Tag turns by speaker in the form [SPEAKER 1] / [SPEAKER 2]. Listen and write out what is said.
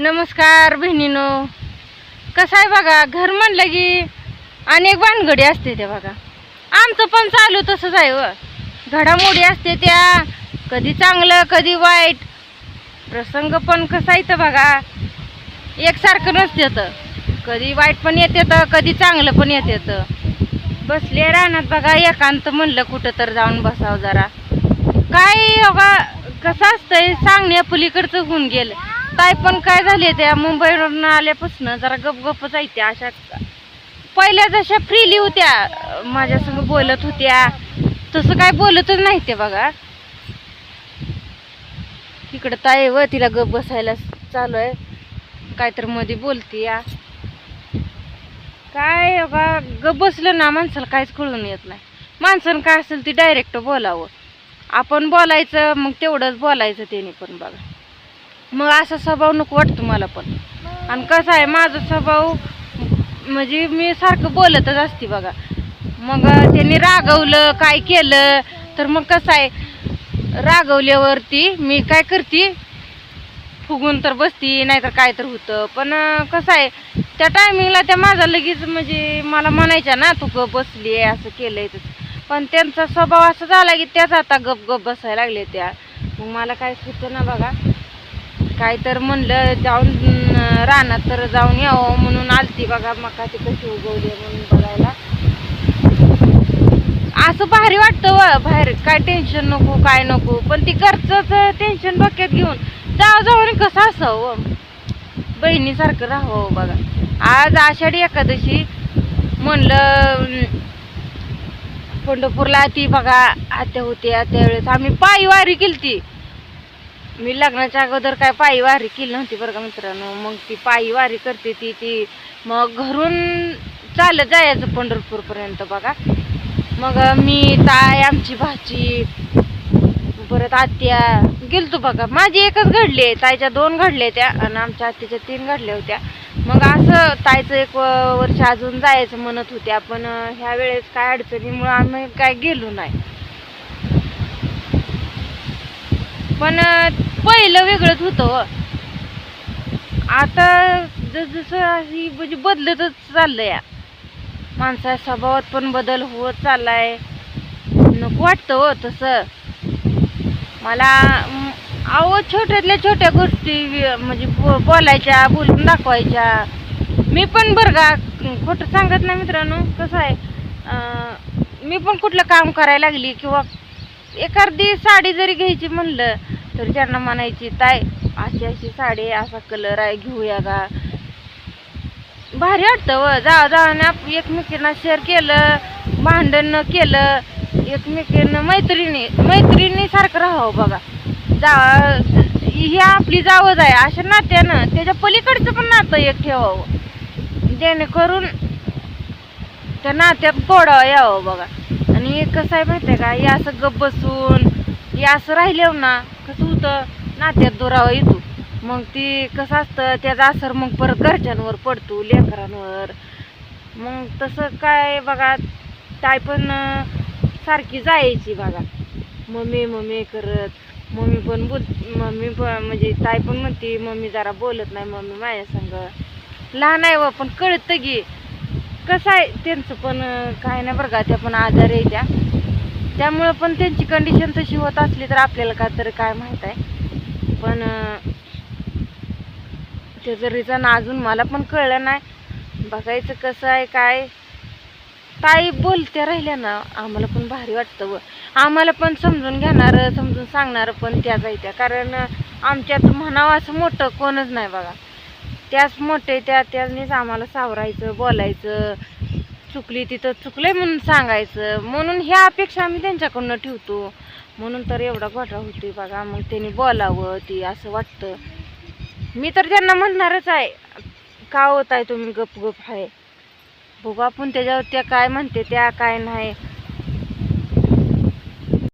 [SPEAKER 1] नमस्कार बहिणीनो. कसं आहे बघा घर म्हणलं की अनेक भानगडी असते त्या बघा. आमचं पण चालू तसंच आहे व घडामोडी असते त्या कधी चांगलं कधी वाईट. प्रसंग पण कसं आहे तर बघा. एकसारखं नसते तर कधी वाईट पण येते तर कधी चांगलं पण येते तर बसले राहणार बघा एकांत म्हणलं कुठं तर जाऊन बसावं जरा. काय बघा कसं असतंय सांगण्या पलीकडचं होऊन गेलं. ताई पण काय झाले त्या मुंबईवरून आल्यापासून जरा गप गपच आहे अशा. पहिल्या जशा फ्रीली होत्या माझ्यासंग बोलत होत्या. तसं काय बोलतच नाही ते बघा. इकडं ताई व तिला गप बसायला चालू आहे. काय तर मध्ये बोलती या काय बा गप बसलं ना माणसाला काहीच कळून येत नाही. माणसानं काय असेल ती डायरेक्ट बोलावं. आपण बोलायचं मग तेवढंच बोलायचं त्याने पण बघा. मग असा स्वभाव नको वाटतो मला पण. आणि कसं आहे माझा स्वभाव म्हणजे मी सारखं बोलतच असते बघा. मग त्यांनी रागवलं काय केलं तर मग कसं आहे रागवल्यावरती मी काय करते फुगून तर बसती नाहीतर काय तर होतं. पण कसं आहे त्या टायमिंगला त्या माझा लगेच म्हणजे मला म्हणायच्या ना तू गप बसली आहे असं केलंय पण त्यांचा स्वभाव असा झाला की त्याच आता गप गप बसायला लागले त्या. मग मला काय सुचतं ना बघा काय तर म्हणलं जाऊन राहणार रानात तर जाऊन यावं म्हणून आलती बघा मका ती कशी उगवली म्हणून बघायला. असं भारी वाटतं व बाहेर काय टेन्शन नको काय नको. पण ती घरचंच टेन्शन डोक्यात घेऊन जाऊ जाऊन कसं असावं बहिणीसारखं राहावं बघा. आज आषाढी एकादशी म्हणलं पंढरपूरला ती बघा आत्या होती आत्या वेळेस आम्ही पायी वारी केली ती मी लग्नाच्या अगोदर काय पायी वारी केली नव्हती बरं का मित्रांनो. मग ती पायी वारी करते ती ती मग घरून चालत जायचं पंढरपूरपर्यंत बघा. मग मी ताय आमची भाची परत आत्या गेलतो बघा. माझी एकच घडली आहे ताईच्या दोन घडल्या त्या आणि आमच्या आत्याच्या तीन घडल्या होत्या. मग असं ताईचं एक वर्ष अजून जायचं म्हणत होत्या पण ह्या वेळेस काय अडचणीमुळं आम्ही काय गेलो नाही. पण पहिलं वेगळंच होतं हो. आता जसजसं ही म्हणजे बदलतच चाललंय. या माणसा स्वभावात पण बदल होत चाललाय. नको वाटतं हो तसं. मला म, अहो छोट्यातल्या छोट्या गोष्टी म्हणजे बो बोलायच्या बोलून दाखवायच्या. मी पण बरं का खोटं सांगत नाही मित्रांनो कसं आहे मी पण कुठलं काम करायला लागली किंवा एखादी साडी जरी घ्यायची म्हणलं तर त्यांना म्हणायची ताय अशी अशी साडी असा कलर आहे घेऊया का? भारी वाटतं व. जा जाऊन एकमेकींना शेअर केलं भांडण केलं एकमेकींना मैत्रिणी मैत्रिणी सारखं राहावं बघा. जा ही आपली जावज आहे अशा नात्यानं त्याच्या पलीकडचं पण नातं एक ठेवावं. जेणेकरून त्या नात्यात तोडावं यावं बघा. आणि कसं आहे माहिती आहे का हे असं गप बसून हे असं राहिलेव ना होतं नात्यात दुरावा येतो. मग ती कसं असतं त्याचा असर मग परत घरच्यांवर पडतो लेकरांवर. मग तसं काय बघा ताई पण सारखी जायची बघा. मम्मी मम्मी करत. मम्मी पण बोल मम्मी पण म्हणजे ताई पण म्हणते मम्मी जरा बोलत नाही मम्मी माझ्या संग. लहान आहे व पण कळतं की कसं आहे त्यांचं पण काय नाही बरं का त्या पण आजार आहे त्या. त्यामुळं पण त्यांची कंडिशन तशी होत असली तर आपल्याला का तरी काय माहीत आहे. पण त्याचं रिझन अजून मला पण कळलं नाही. बघायचं कसं आहे काय? ताई बोलत्या राहिल्या ना आम्हाला पण भारी वाटतं व. आम्हाला पण समजून घेणारं समजून सांगणारं पण त्या जायत्या कारण आमच्यात म्हणावं असं मोठं कोणच नाही बघा. त्याच मोठे त्या त्यानेच आम्हाला सावरायचं बोलायचं. चुकली तिथं चुकलंय म्हणून सांगायचं. म्हणून ह्या अपेक्षा आम्ही त्यांच्याकडनं ठेवतो. म्हणून तर एवढा घोटाळा होतोय बघा. मग त्यांनी बोलावं ती असं वाटतं. मी तर त्यांना म्हणणारच आहे. का होत आहे तुम्ही गप गप आहे बघू आपण त्याच्यावर त्या काय म्हणते त्या काय नाही.